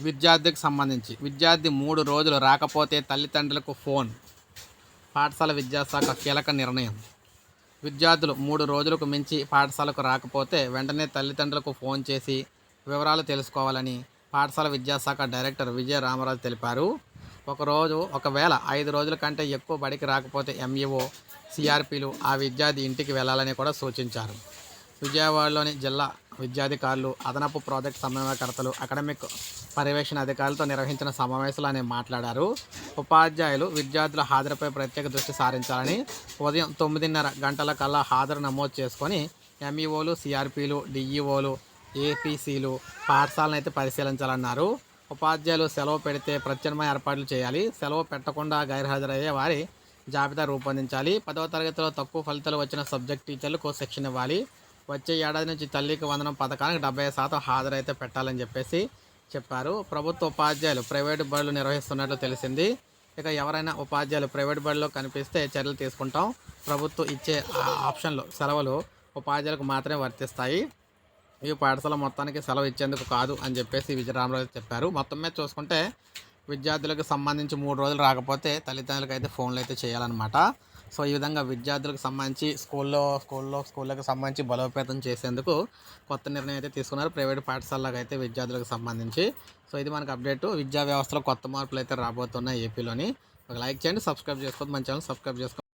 విద్యార్థికి సంబంధించి. విద్యార్థి మూడు రోజులు రాకపోతే తల్లిదండ్రులకు ఫోన్. పాఠశాల విద్యాశాఖ కీలక నిర్ణయం. విద్యార్థులు మూడు రోజులకు మించి పాఠశాలకు రాకపోతే వెంటనే తల్లిదండ్రులకు ఫోన్ చేసి వివరాలు తెలుసుకోవాలని పాఠశాల విద్యాశాఖ డైరెక్టర్ విజయ రామరాజు తెలిపారు. ఒకరోజు ఒకవేళ ఐదు రోజుల కంటే ఎక్కువ బడికి రాకపోతే ఎంఈఓ సిఆర్పీలు ఆ విద్యార్థి ఇంటికి వెళ్ళాలని కూడా సూచించారు. విజయవాడలోని జిల్లా విద్యాధికారులు అదనపు ప్రాజెక్ట్ సమన్వయకర్తలు అకాడమిక్ పర్యవేక్షణ అధికారులతో నిర్వహించిన సమావేశంలో ఆయన మాట్లాడారు. ఉపాధ్యాయులు విద్యార్థుల హాజరుపై ప్రత్యేక దృష్టి సారించాలని ఉదయం తొమ్మిదిన్నర గంటల కల్లా హాజరు నమోదు చేసుకొని ఎంఈఓలు సిఆర్పీలు డిఈఓలు ఏపీసీలు పాఠశాలను అయితే పరిశీలించాలన్నారు. ఉపాధ్యాయులు సెలవు పెడితే ప్రత్యామ్నాయ ఏర్పాట్లు చేయాలి. సెలవు పెట్టకుండా గైర్హాజరయ్యే వారి జాబితా రూపొందించాలి. పదవ తరగతిలో తక్కువ ఫలితాలు వచ్చిన సబ్జెక్ట్ టీచర్లకు శిక్షణ ఇవ్వాలి. వచ్చే ఏడాది నుంచి తల్లికి వందనం పథకానికి డెబ్బై శాతం హాజరైతే పెట్టాలని చెప్పేసి చెప్పారు. ప్రభుత్వ ఉపాధ్యాయులు ప్రైవేటు బడులు నిర్వహిస్తున్నట్లు తెలిసింది. ఇక ఎవరైనా ఉపాధ్యాయులు ప్రైవేట్ బడిలో కనిపిస్తే చర్యలు తీసుకుంటాం. ప్రభుత్వం ఇచ్చే ఆప్షన్లు సెలవులు ఉపాధ్యాయులకు మాత్రమే వర్తిస్తాయి. ఈ పాఠశాల మొత్తానికి సెలవు ఇచ్చేందుకు కాదు అని చెప్పేసి విజయరామరాజు చెప్పారు. మొత్తం మీద చూసుకుంటే విద్యార్థులకు సంబంధించి మూడు రోజులు రాకపోతే తల్లిదండ్రులకు అయితే ఫోన్లు అయితే చేయాలన్నమాట. సో ఈ విధంగా విద్యార్థులకు సంబంధించి స్కూల్లో స్కూల్లో స్కూళ్ళకు సంబంధించి బలోపేతం చేసేందుకు కొత్త నిర్ణయం అయితే తీసుకున్నారు ప్రైవేట్ పాఠశాలలకు అయితే విద్యార్థులకు సంబంధించి. సో ఇది మనకు అప్డేట్. విద్యా వ్యవస్థలో కొత్త మార్పులు అయితే రాబోతున్నాయి ఏపీలోని. ఒక లైక్ చేయండి సబ్స్క్రైబ్ చేసుకోవద్దు. మన ఛానల్ సబ్స్క్రైబ్ చేసుకోండి